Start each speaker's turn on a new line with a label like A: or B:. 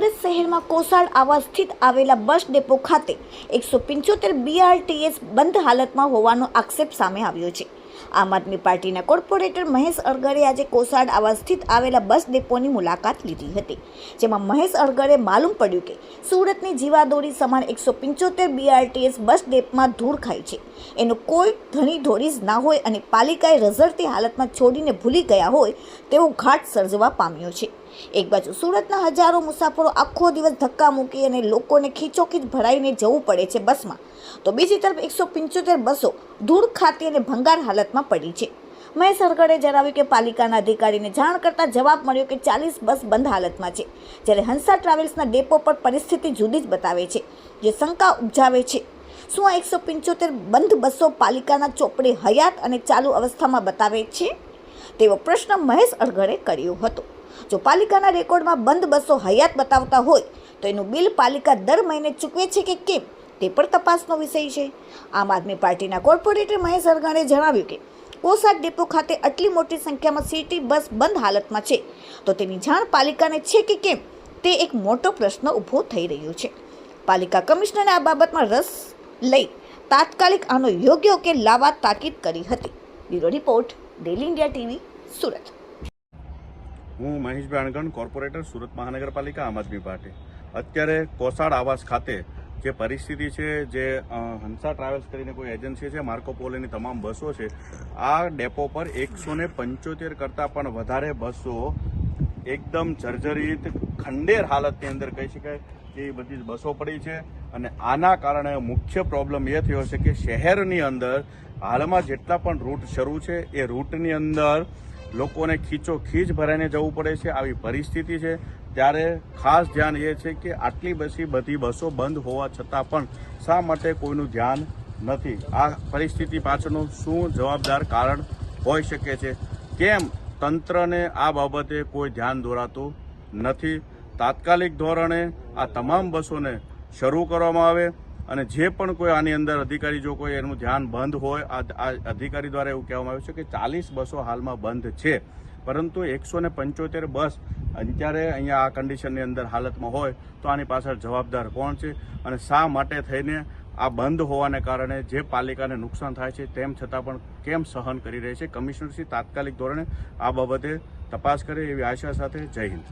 A: સુરત શહેરમાં કોસાળ આવા સ્થિત આવેલા બસ ડેપો ખાતે એકસો પંચોતેર બીઆરટીએસ બંધ હાલતમાં હોવાનો આક્ષેપ સામે આવ્યો છે. આમ આદમી પાર્ટીના કોર્પોરેટર મહેશ અરગરે આજે કોસાડ આવા સ્થિત આવેલા બસ ડેપોની મુલાકાત લીધી હતી, જેમાં મહેશ અરગરે માલુમ પડ્યું કે સુરતની જીવાદોરી સમાન એકસો પંચોતેર બીઆરટીએસ બસ ડેપમાં ધૂળ ખાય છે. એનો કોઈ ધણી ધોરીજ ના હોય અને પાલિકાએ રઝળતી હાલતમાં છોડીને ભૂલી ગયા હોય તેવો ઘાટ સર્જવા પામ્યો છે. એક બાજુ સુરતના હજારો મુસાફરો આખો દિવસ ધક્કા મૂકી અને લોકોને ખીચોખીચ ભરાઈને જવું પડે છે બસમાં. તો બીજી તરફ એકસો પંચોતેર બસો ધૂળ ખાતી અને ભંગાર હાલતમાં પડી છે. મહેશ સરકારે જણાવ્યું કે પાલિકાના અધિકારીને જાણ કરતાં જવાબ મળ્યો કે ચાલીસ બસ બંધ હાલતમાં છે, જ્યારે હંસા ટ્રાવેલ્સના ડેપો પર પરિસ્થિતિ જુદી જ બતાવે છે, જે શંકા ઉપજાવે છે. શું આ એકસો પંચોતેર બંધ બસો પાલિકાના ચોપડે હયાત અને ચાલુ અવસ્થામાં બતાવે છે? તેવો પ્રશ્ન મહેશ અરગરે કર્યો હતો. જો પાલિકાના રેકોર્ડમાં બંધ બસો હયાત બતાવતા હોય, તો એનું બિલ પાલિકા દર મહિને ચૂકવે છે કે કેમ? તે પણ તપાસનો વિષય છે. આમ આદમી પાર્ટીના કોર્પોરેટર મહેશ અરગાણે જણાવ્યું કે કોસાડ ડેપો ખાતે આટલી મોટી સંખ્યામાં સિટી બસ બંધ હાલતમાં છે. તો તેની જાણ પાલિકાને છે કે કેમ? તે એક મોટો પ્રશ્ન ઊભો થઈ રહ્યો છે. પાલિકા કમિશનરે આ બાબતમાં રસ લઈ તાત્કાલિક આનો યોગ્ય ઉકેલ લાવવા તાકીદ કરી હતી. Bureau report, daily India TV, Surat.
B: હું મહેશભાઈ અણગણ, કોર્પોરેટર, સુરત મહાનગરપાલિકા, આમ આદમી પાર્ટી. અત્યારે કોસાડ આવાસ ખાતે જે પરિસ્થિતિ છે, જે હંસા ટ્રાવેલ્સ કરીને કોઈ એજન્સી છે માર્કોપોલોની તમામ બસો છે, આ ડેપો પર એકસો ને પંચોતેર કરતાં પણ વધારે બસો એકદમ જર્જરિત ખંડેર હાલતની અંદર કહી શકાય કે એ બધી બસો પડી છે. અને આના કારણે મુખ્ય પ્રોબ્લેમ એ થયો છે કે શહેરની અંદર હાલમાં જેટલા પણ રૂટ શરૂ છે, એ રૂટની અંદર લોકોને ખીચો ખીચ ભરાઈને જવું પડે છે. આવી પરિસ્થિતિ છે. ત્યારે ખાસ ધ્યાન એ છે કે આટલી બસી બધી બસો બંધ હોવા છતાં પણ શા માટે કોઈનું ધ્યાન નથી? આ પરિસ્થિતિ પાછળનું શું જવાબદાર કારણ હોઈ શકે છે? કેમ તંત્રને આ બાબતે કોઈ ધ્યાન દોરાતું નથી? તાત્કાલિક ધોરણે આ તમામ બસોને શરૂ કરવામાં આવે અને જે પણ કોઈ આની અંદર અધિકારી જો કોઈ એનું ધ્યાન બંધ હોય, આ અધિકારી દ્વારા એવું કહેવામાં આવ્યું છે કે ચાલીસ બસો હાલમાં બંધ છે. પરંતુ એકસો ને પંચોતેર બસ અત્યારે અહીંયા આ કન્ડિશનની અંદર હાલતમાં હોય તો આની પાછળ જવાબદાર કોણ છે અને શા માટે થઈને આ બંધ હોવાને કારણે જે પાલિકાને નુકસાન થાય છે તેમ છતાં પણ કેમ સહન કરી રહી છે? કમિશનરશ્રી તાત્કાલિક ધોરણે આ બાબતે તપાસ કરે એવી આશા સાથે જય હિન્દ.